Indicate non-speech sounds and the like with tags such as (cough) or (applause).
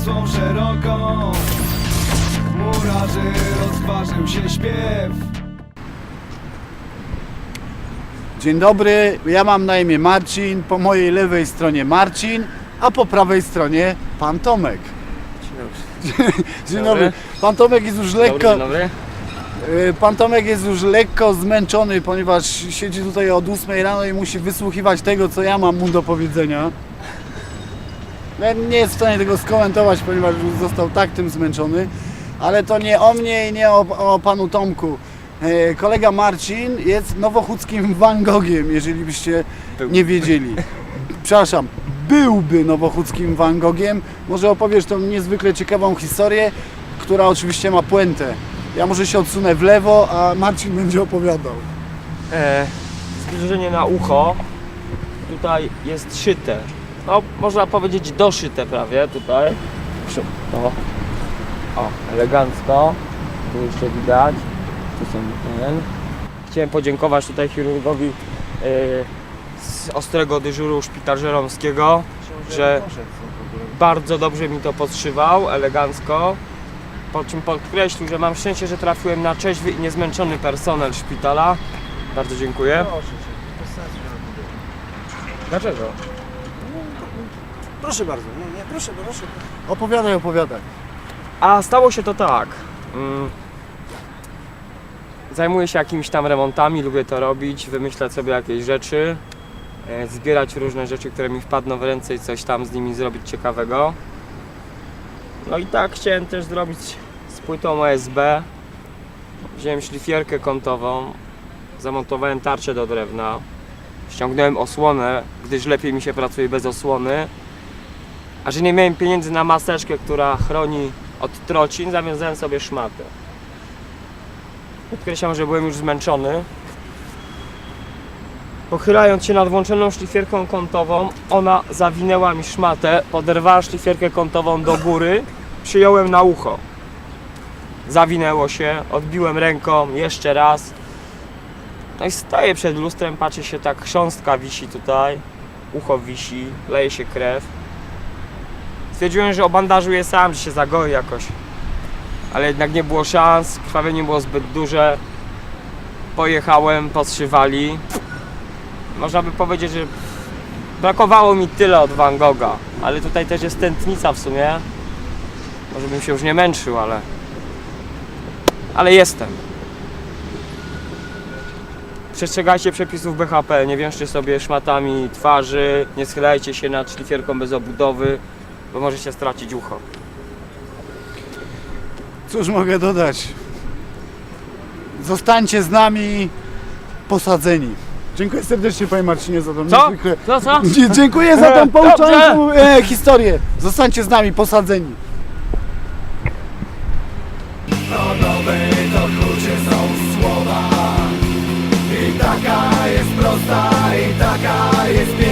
Wisłą szeroką Murarzy rozważył się śpiew Dzień dobry, ja mam na imię Marcin, po mojej lewej stronie Marcin, a po prawej stronie pan Tomek. Dzień dobry. Pan Tomek jest już lekko, dobry. y, pan Tomek jest już lekko zmęczony, ponieważ siedzi tutaj od 8 rano i musi wysłuchiwać tego, co ja mam mu do powiedzenia. Ja nie jest w stanie tego skomentować, ponieważ już został tak tym zmęczony, ale to nie o mnie i nie o, o panu Tomku. E, Kolega Marcin jest nowochódzkim Van Gogiem, jeżeli byście Był. nie wiedzieli. Przepraszam, byłby nowochódzkim Van Gogiem. Może opowiesz tą niezwykle ciekawą historię, która oczywiście ma puentę. Ja może się odsunę w lewo, a Marcin będzie opowiadał. E, zbliżenie na ucho tutaj jest szyte. No, można powiedzieć doszyte prawie tutaj. Proszę, O, o elegancko. Tu jeszcze widać. Tu są ten. Chciałem podziękować tutaj chirurgowi e, z ostrego dyżuru szpital żeromskiego, że bardzo dobrze mi to podszywał, elegancko. Po czym podkreślił, że mam szczęście, że trafiłem na trzeźwy i niezmęczony personel szpitala. Bardzo dziękuję. Dlaczego? Proszę bardzo, nie, nie, proszę, proszę. Opowiadaj, opowiadaj. A stało się to tak. Mm. Zajmuję się jakimiś tam remontami, lubię to robić, wymyślać sobie jakieś rzeczy, e, zbierać różne rzeczy, które mi wpadną w ręce i coś tam z nimi zrobić ciekawego. No i tak chciałem też zrobić z płytą OSB. Wziąłem szlifierkę kątową, zamontowałem tarczę do drewna, ściągnąłem osłonę, gdyż lepiej mi się pracuje bez osłony. A że nie miałem pieniędzy na maseczkę, która chroni od trocin, zawiązałem sobie szmatę. Podkreślam, że byłem już zmęczony. Pochylając się nad włączoną szlifierką kątową, ona zawinęła mi szmatę, poderwała szlifierkę kątową do góry, przyjąłem na ucho. Zawinęło się, odbiłem ręką jeszcze raz. No i stoję przed lustrem, patrzę się tak, chrząstka wisi tutaj, ucho wisi, leje się krew. Stwierdziłem, że obandażuję sam, że się zagoi jakoś. Ale jednak nie było szans, krwawienie było zbyt duże. Pojechałem, podszywali. Można by powiedzieć, że brakowało mi tyle od Van Gogha. Ale tutaj też jest tętnica w sumie. Może bym się już nie męczył, ale... Ale jestem. Przestrzegajcie przepisów BHP, nie wiążcie sobie szmatami twarzy, nie schylajcie się nad szlifierką bez obudowy, bo możecie stracić ucho. Cóż mogę dodać? Zostańcie z nami posadzeni. Dziękuję serdecznie Panie Marcinie za tą Co? niezwykle... Co, co? (laughs) Dzie- Dziękuję za tą (laughs) pouczającą e, historię. Zostańcie z nami posadzeni. Nowe to klucze są słowa I taka jest prosta I taka jest piękna